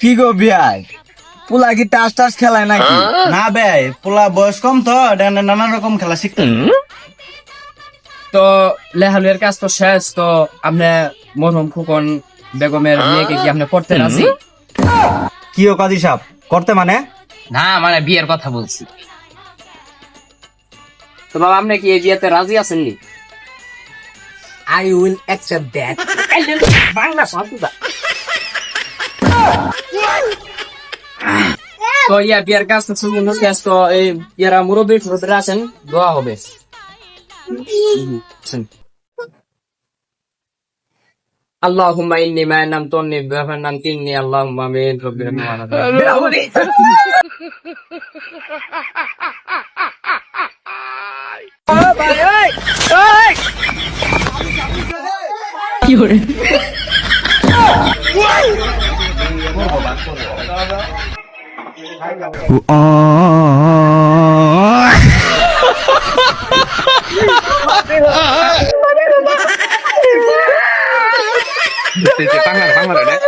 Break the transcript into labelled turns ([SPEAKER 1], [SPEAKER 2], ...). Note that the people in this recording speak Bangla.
[SPEAKER 1] কি গো বিয়াই? পোলা কি টাস টাস খেলায় নাকি?
[SPEAKER 2] না বে পোলা বয়স কম তো নানান রকম খেলা শিখতে
[SPEAKER 3] তো লেহালুয়ের কাজ তো শেষ তো আপনি মরহুম খুকন বেগমের মেয়েকে কি আপনি করতে রাজি?
[SPEAKER 2] কি ও কাজী সাহেব? করতে মানে?
[SPEAKER 3] না মানে বিয়ের কথা বলছি। তো বাবা আপনি কি এই বিয়েতে রাজি আছেন নি?
[SPEAKER 1] I will accept that
[SPEAKER 3] Bangla সাধুদা তো ইয়া বিয়ের কাজ তো শুরু হচ্ছে তো এই ইয়ারা মুরব্বী ফুরব্বীরা আছেন দোয়া হবে। اللهم إني ما نمتني فنمتني اللهم آمين رب العالمين
[SPEAKER 4] ও 对对翻过来，翻过来，来。